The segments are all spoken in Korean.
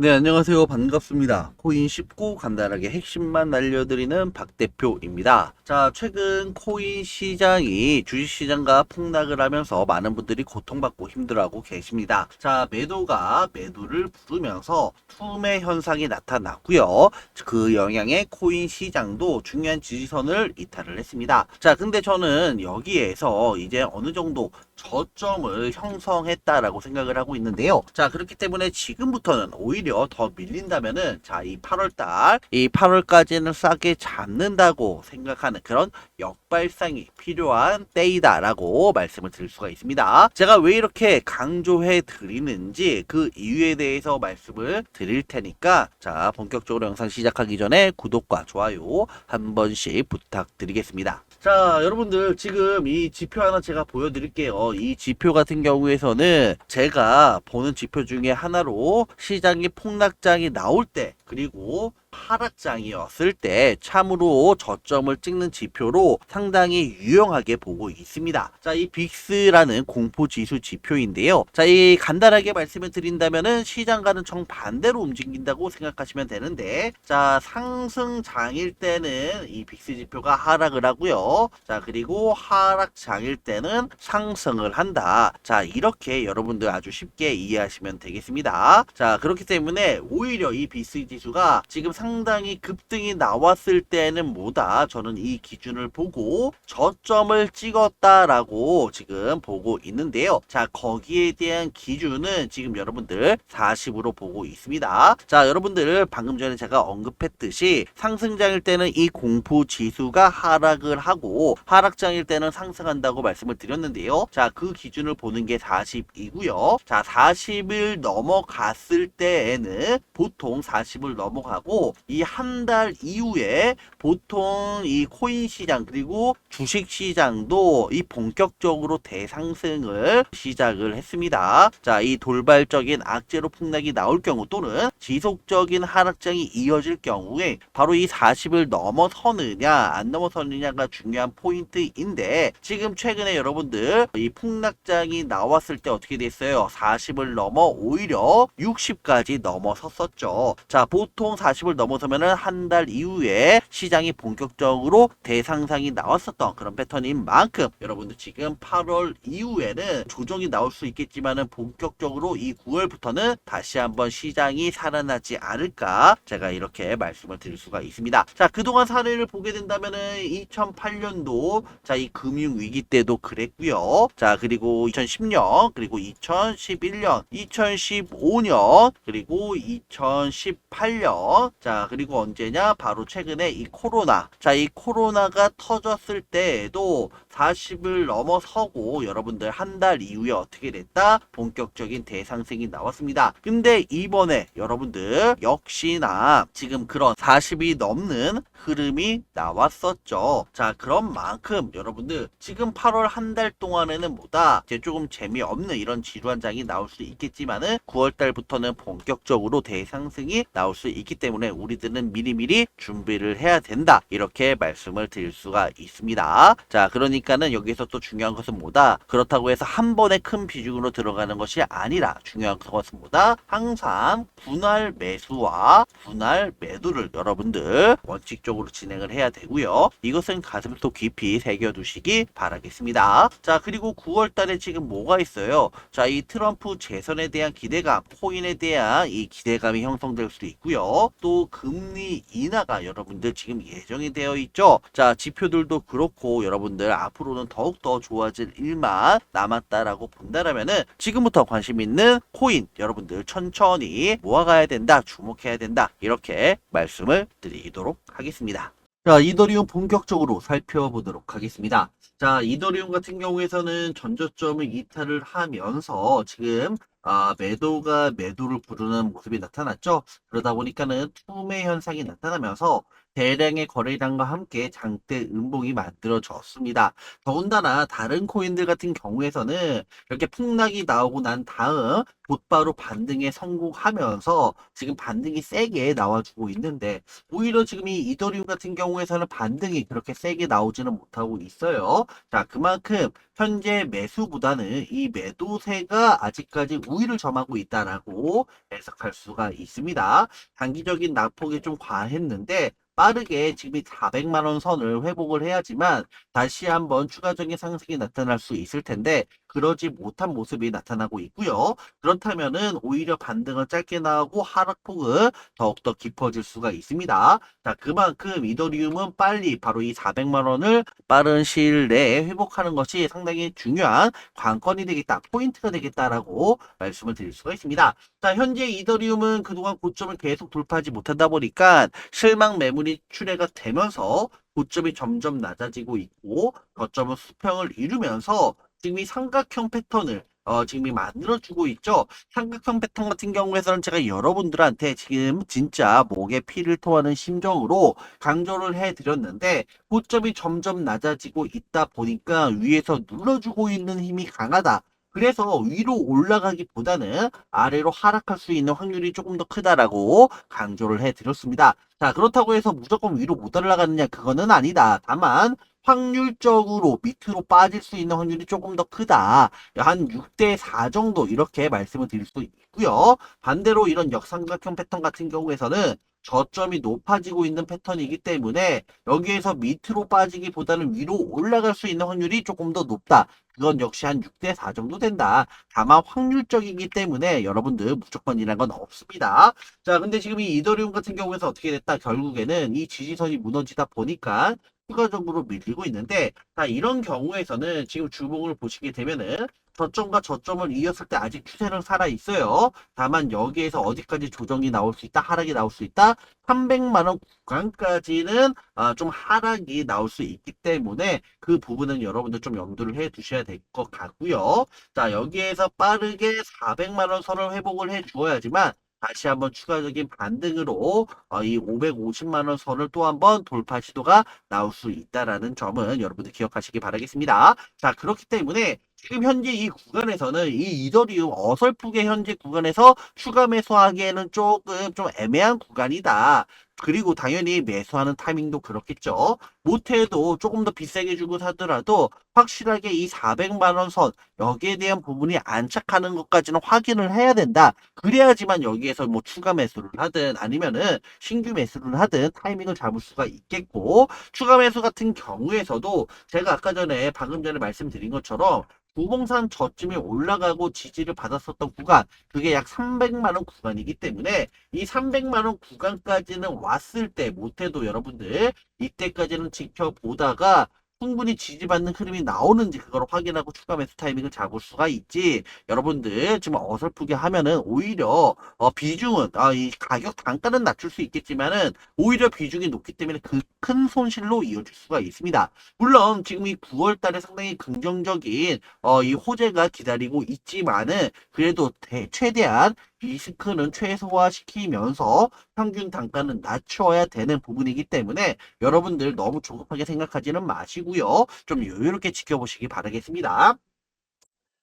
네, 안녕하세요. 반갑습니다. 코인 쉽고 간단하게 핵심만 알려드리는 박 대표입니다. 자, 최근 코인 시장이 주식시장과 폭락을 하면서 많은 분들이 고통받고 힘들어하고 계십니다. 자, 매도가 매도를 부르면서 투매 현상이 나타났고요. 그 영향에 코인 시장도 중요한 지지선을 이탈을 했습니다. 자, 근데 저는 여기에서 이제 어느 정도 저점을 형성했다라고 생각을 하고 있는데요. 자, 그렇기 때문에 지금부터는 오히려 더 밀린다면은 자, 이 8월 달, 이 8월까지는 싸게 잡는다고 생각하는 그런 역발상이 필요한 때이다라고 말씀을 드릴 수가 있습니다. 제가 왜 이렇게 강조해 드리는지 그 이유에 대해서 말씀을 드릴 테니까 자, 본격적으로 영상 시작하기 전에 구독과 좋아요 한 번씩 부탁드리겠습니다. 자, 여러분들 지금 이 지표 하나 제가 보여드릴게요. 이 지표 같은 경우에서는 제가 보는 지표 중에 하나로 시장이 폭락장이 나올 때 그리고 하락장이었을 때 참으로 저점을 찍는 지표로 상당히 유용하게 보고 있습니다. 자, 이 빅스라는 공포 지수 지표인데요. 자, 이 간단하게 말씀을 드린다면은 시장과는 정반대로 움직인다고 생각하시면 되는데, 자, 상승장일 때는 이 빅스 지표가 하락을 하고요. 자, 그리고 하락장일 때는 상승을 한다. 자, 이렇게 여러분들 아주 쉽게 이해하시면 되겠습니다. 자, 그렇기 때문에 오히려 이 빅스 지수가 지금 상당히 급등이 나왔을 때는 뭐다? 저는 이 기준을 보고 저점을 찍었다라고 지금 보고 있는데요. 자 거기에 대한 기준은 지금 여러분들 40으로 보고 있습니다. 자 여러분들 방금 전에 제가 언급했듯이 상승장일 때는 이 공포 지수가 하락을 하고 하락장일 때는 상승한다고 말씀을 드렸는데요. 자 그 기준을 보는 게 40이고요. 자 40을 넘어갔을 때에는 보통 40을 넘어가고 이 한 달 이후에 보통 이 코인 시장 그리고 주식 시장도 이 본격적으로 대상승을 시작을 했습니다. 자, 이 돌발적인 악재로 폭락이 나올 경우 또는 지속적인 하락장이 이어질 경우에 바로 이 40을 넘어서느냐 안 넘어서느냐가 중요한 포인트인데 지금 최근에 여러분들 이 폭락장이 나왔을 때 어떻게 됐어요? 40을 넘어 오히려 60까지 넘어섰었죠. 자, 보통 40을 넘어서면은 한 달 이후에 시장이 본격적으로 대상상이 나왔었던 그런 패턴인 만큼 여러분들 지금 8월 이후에는 조정이 나올 수 있겠지만은 본격적으로 이 9월부터는 다시 한번 시장이 살아나지 않을까 제가 이렇게 말씀을 드릴 수가 있습니다. 자, 그동안 사례를 보게 된다면은 2008년도 자, 이 금융 위기 때도 그랬고요. 자, 그리고 2010년, 그리고 2011년, 2015년, 그리고 2018년. 자, 그리고 언제냐? 바로 최근에 이 코로나. 자, 이 코로나가 터졌을 때에도 40을 넘어서고 여러분들 한 달 이후에 어떻게 됐다? 본격적인 대상승이 나왔습니다. 근데 이번에 여러분들 역시나 지금 그런 40이 넘는 흐름이 나왔었죠. 자, 그런 만큼 여러분들 지금 8월 한 달 동안에는 뭐다? 이제 조금 재미없는 이런 지루한 장이 나올 수 있겠지만은 9월 달부터는 본격적으로 대상승이 나올 수 있기 때문에 우리들은 미리미리 준비를 해야 된다. 이렇게 말씀을 드릴 수가 있습니다. 자, 그러니까 는 여기서 또 중요한 것은 뭐다? 그렇다고 해서 한 번에 큰 비중으로 들어가는 것이 아니라 중요한 것은 뭐다? 항상 분할 매수와 분할 매도를 여러분들 원칙적으로 진행을 해야 되고요. 이것은 가슴속 깊이 새겨두시기 바라겠습니다. 자, 그리고 9월 달에 지금 뭐가 있어요? 자, 이 트럼프 재선에 대한 기대감, 코인에 대한 이 기대감이 형성될 수도 있고요. 또 금리 인하가 여러분들 지금 예정이 되어 있죠. 자, 지표들도 그렇고 여러분들 앞으로는 더욱더 좋아질 일만 남았다라고 본다라면은 지금부터 관심 있는 코인 여러분들 천천히 모아가야 된다, 주목해야 된다. 이렇게 말씀을 드리도록 하겠습니다. 자, 이더리움 본격적으로 살펴보도록 하겠습니다. 자, 이더리움 같은 경우에서는 전저점을 이탈을 하면서 지금 아, 매도가 매도를 부르는 모습이 나타났죠. 그러다 보니까는 투매 현상이 나타나면서 대량의 거래량과 함께 장대 음봉이 만들어졌습니다. 더군다나 다른 코인들 같은 경우에서는 이렇게 폭락이 나오고 난 다음 곧바로 반등에 성공하면서 지금 반등이 세게 나와주고 있는데 오히려 지금 이 이더리움 같은 경우에서는 반등이 그렇게 세게 나오지는 못하고 있어요. 자, 그만큼 현재 매수보다는 이 매도세가 아직까지 우위를 점하고 있다라고 해석할 수가 있습니다. 단기적인 낙폭이 좀 과했는데 빠르게 지금 이 400만 원 선을 회복을 해야지만 다시 한번 추가적인 상승이 나타날 수 있을 텐데 그러지 못한 모습이 나타나고 있고요. 그렇다면은 오히려 반등은 짧게 나오고 하락폭은 더욱더 깊어질 수가 있습니다. 자, 그만큼 이더리움은 빨리 바로 이 400만 원을 빠른 시일 내에 회복하는 것이 상당히 중요한 관건이 되겠다, 포인트가 되겠다라고 말씀을 드릴 수가 있습니다. 자, 현재 이더리움은 그동안 고점을 계속 돌파하지 못하다 보니까 실망 매물이 출회가 되면서 고점이 점점 낮아지고 있고 거점은 수평을 이루면서 지금 이 삼각형 패턴을 어, 지금 이 만들어주고 있죠. 삼각형 패턴 같은 경우에서는 제가 여러분들한테 지금 진짜 목에 피를 토하는 심정으로 강조를 해드렸는데 고점이 점점 낮아지고 있다 보니까 위에서 눌러주고 있는 힘이 강하다. 그래서 위로 올라가기보다는 아래로 하락할 수 있는 확률이 조금 더 크다라고 강조를 해드렸습니다. 자, 그렇다고 해서 무조건 위로 못 올라가느냐 그거는 아니다. 다만 확률적으로 밑으로 빠질 수 있는 확률이 조금 더 크다. 한 6대 4 정도 이렇게 말씀을 드릴 수 있고요. 반대로 이런 역삼각형 패턴 같은 경우에서는 저점이 높아지고 있는 패턴이기 때문에 여기에서 밑으로 빠지기보다는 위로 올라갈 수 있는 확률이 조금 더 높다. 그건 역시 한 6대 4 정도 된다. 다만 확률적이기 때문에 여러분들 무조건이란 건 없습니다. 자, 근데 지금 이 이더리움 같은 경우에서 어떻게 됐다? 결국에는 이 지지선이 무너지다 보니까 추가적으로 밀리고 있는데 자 이런 경우에서는 지금 주봉을 보시게 되면은 저점과 저점을 이었을 때 아직 추세는 살아 있어요. 다만 여기에서 어디까지 조정이 나올 수 있다, 하락이 나올 수 있다. 300만 원 구간까지는 아, 좀 하락이 나올 수 있기 때문에 그 부분은 여러분들 좀 염두를 해 두셔야 될 것 같고요. 자 여기에서 빠르게 400만 원 선을 회복을 해 주어야지만 다시 한번 추가적인 반등으로 어, 이 550만 원 선을 또 한번 돌파 시도가 나올 수 있다라는 점은 여러분들 기억하시기 바라겠습니다. 자, 그렇기 때문에 지금 현재 이 구간에서는 이 이더리움 어설프게 현재 구간에서 추가 매수하기에는 조금 좀 애매한 구간이다. 그리고 당연히 매수하는 타이밍도 그렇겠죠. 못해도 조금 더 비싸게 주고 사더라도 확실하게 이 400만 원 선 여기에 대한 부분이 안착하는 것까지는 확인을 해야 된다. 그래야지만 여기에서 뭐 추가 매수를 하든 아니면은 신규 매수를 하든 타이밍을 잡을 수가 있겠고 추가 매수 같은 경우에서도 제가 아까 전에 방금 전에 말씀드린 것처럼 구봉산 저쯤에 올라가고 지지를 받았었던 구간 그게 약 300만 원 구간이기 때문에 이 300만 원 구간까지는 왔을 때 못해도 여러분들 이때까지는 지켜보다가 충분히 지지받는 흐름이 나오는지 그걸 확인하고 추가 매수 타이밍을 잡을 수가 있지 여러분들 지금 어설프게 하면은 오히려 어, 비중은 아, 이 가격 단가는 낮출 수 있겠지만은 오히려 비중이 높기 때문에 그 큰 손실로 이어질 수가 있습니다. 물론 지금 이 9월 달에 상당히 긍정적인 어, 이 호재가 기다리고 있지만은 그래도 대, 최대한 리스크는 최소화시키면서 평균 단가는 낮춰야 되는 부분이기 때문에 여러분들 너무 조급하게 생각하지는 마시고요. 좀 여유롭게 지켜보시기 바라겠습니다.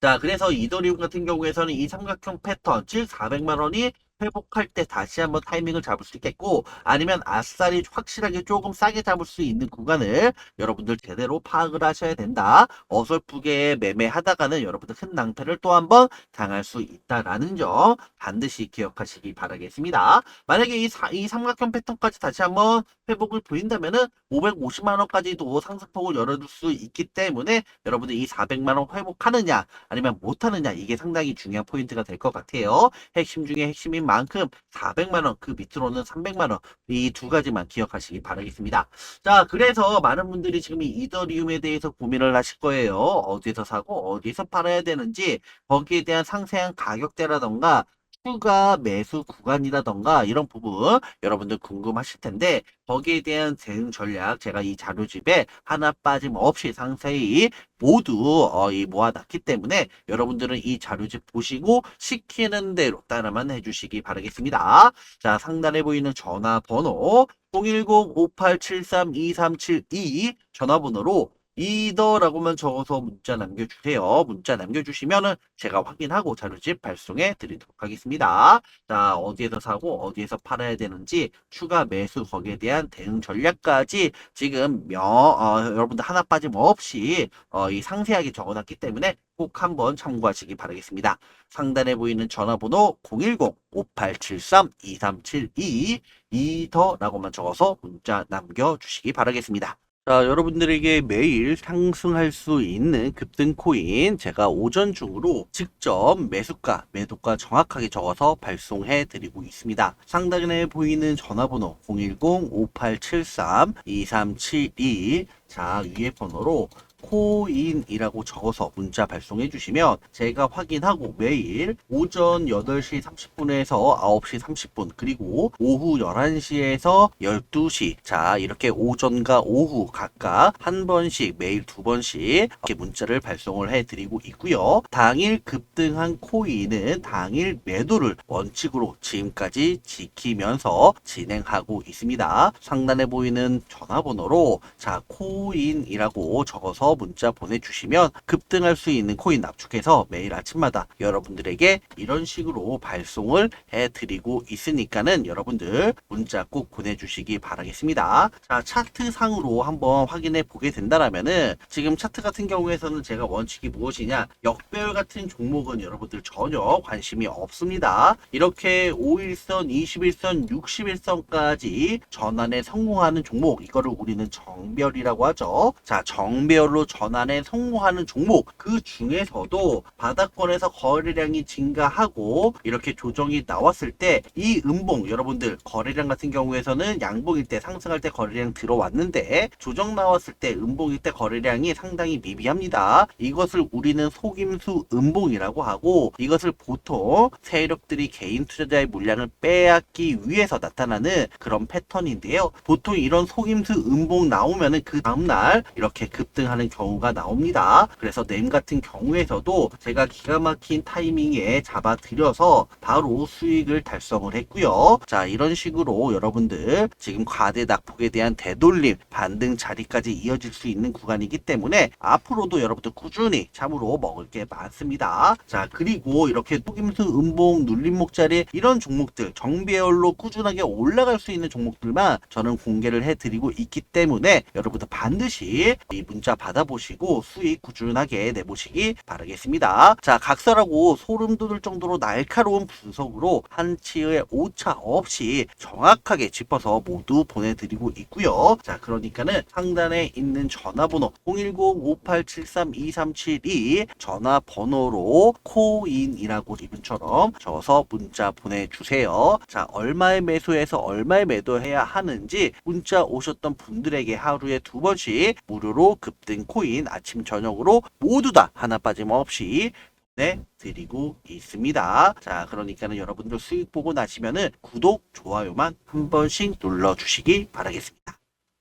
자, 그래서 이더리움 같은 경우에서는 이 삼각형 패턴, 즉 400만 원이 회복할 때 다시 한번 타이밍을 잡을 수 있겠고 아니면 아싸리 확실하게 조금 싸게 잡을 수 있는 구간을 여러분들 제대로 파악을 하셔야 된다. 어설프게 매매하다가는 여러분들 큰 낭패를 또 한번 당할 수 있다라는 점 반드시 기억하시기 바라겠습니다. 만약에 이, 사, 이 삼각형 패턴까지 다시 한번 회복을 보인다면은 550만 원까지도 상승폭을 열어둘 수 있기 때문에 여러분들 이 400만 원 회복하느냐 아니면 못하느냐 이게 상당히 중요한 포인트가 될 것 같아요. 핵심 중에 핵심인 만큼 400만 원 그 밑으로는 300만 원 이 두 가지만 기억하시기 바라겠습니다. 자 그래서 많은 분들이 지금 이 이더리움에 대해서 고민을 하실 거예요. 어디서 사고 어디서 팔아야 되는지 거기에 대한 상세한 가격대라던가 추가 매수 구간이라던가 이런 부분 여러분들 궁금하실 텐데 거기에 대한 대응 전략 제가 이 자료집에 하나 빠짐없이 상세히 모두 어, 이 모아놨기 때문에 여러분들은 이 자료집 보시고 시키는 대로 따라만 해주시기 바라겠습니다. 자 상단에 보이는 전화번호 010-5873-2372 전화번호로 이더라고만 적어서 문자 남겨주세요. 문자 남겨주시면은 제가 확인하고 자료집 발송해 드리도록 하겠습니다. 자, 어디에서 사고 어디에서 팔아야 되는지 추가 매수 거기에 대한 대응 전략까지 지금 명, 어, 여러분들 하나 빠짐없이 어, 이 상세하게 적어놨기 때문에 꼭 한번 참고하시기 바라겠습니다. 상단에 보이는 전화번호 010-5873-2372 이더라고만 적어서 문자 남겨주시기 바라겠습니다. 자, 여러분들에게 매일 상승할 수 있는 급등 코인 제가 오전 중으로 직접 매수가, 매도가 정확하게 적어서 발송해 드리고 있습니다. 상단에 보이는 전화번호 010-5873-2372 자, 위에 번호로 코인이라고 적어서 문자 발송해 주시면 제가 확인하고 매일 오전 8시 30분에서 9시 30분 그리고 오후 11시에서 12시 자 이렇게 오전과 오후 각각 한 번씩 매일 두 번씩 이렇게 문자를 발송을 해 드리고 있고요. 당일 급등한 코인은 당일 매도를 원칙으로 지금까지 지키면서 진행하고 있습니다. 상단에 보이는 전화번호로 자 코인이라고 적어서 문자 보내주시면 급등할 수 있는 코인 납축해서 매일 아침마다 여러분들에게 이런 식으로 발송을 해드리고 있으니까는 여러분들 문자 꼭 보내주시기 바라겠습니다. 자 차트 상으로 한번 확인해 보게 된다라면은 지금 차트 같은 경우에서는 제가 원칙이 무엇이냐 역배열 같은 종목은 여러분들 전혀 관심이 없습니다. 이렇게 5일선, 21선, 61선까지 전환에 성공하는 종목 이거를 우리는 정별이라고 하죠. 자 정별로 전환에 성공하는 종목 그 중에서도 바닥권에서 거래량이 증가하고 이렇게 조정이 나왔을 때 이 음봉 여러분들 거래량 같은 경우에서는 양봉일 때 상승할 때 거래량 들어왔는데 조정 나왔을 때 음봉일 때 거래량이 상당히 미비합니다. 이것을 우리는 속임수 음봉이라고 하고 이것을 보통 세력들이 개인 투자자의 물량을 빼앗기 위해서 나타나는 그런 패턴인데요. 보통 이런 속임수 음봉 나오면은 그 다음날 이렇게 급등하는 경우가 나옵니다. 그래서 램 같은 경우에서도 제가 기가 막힌 타이밍에 잡아들여서 바로 수익을 달성을 했고요. 자, 이런 식으로 여러분들 지금 과대 낙폭에 대한 되돌림, 반등 자리까지 이어질 수 있는 구간이기 때문에 앞으로도 여러분들 꾸준히 참으로 먹을 게 많습니다. 자, 그리고 이렇게 속임수 음봉, 눌림목 자리 이런 종목들 정배열로 꾸준하게 올라갈 수 있는 종목들만 저는 공개를 해드리고 있기 때문에 여러분들 반드시 이 문자 받아 보시고 수익 꾸준하게 내보시기 바라겠습니다. 자, 각설하고 소름 돋을 정도로 날카로운 분석으로 한치의 오차 없이 정확하게 짚어서 모두 보내드리고 있고요. 자, 그러니까는 상단에 있는 전화번호 010-5873-2372 전화번호로 코인이라고 이분처럼 적어서 문자 보내주세요. 자, 얼마에 매수해서 얼마에 매도해야 하는지 문자 오셨던 분들에게 하루에 두 번씩 무료로 급등 코인 아침 저녁으로 모두 다 하나 빠짐없이 네, 드리고 있습니다. 자, 그러니까는 여러분들 수익 보고 나시면은 구독, 좋아요만 한 번씩 눌러주시기 바라겠습니다.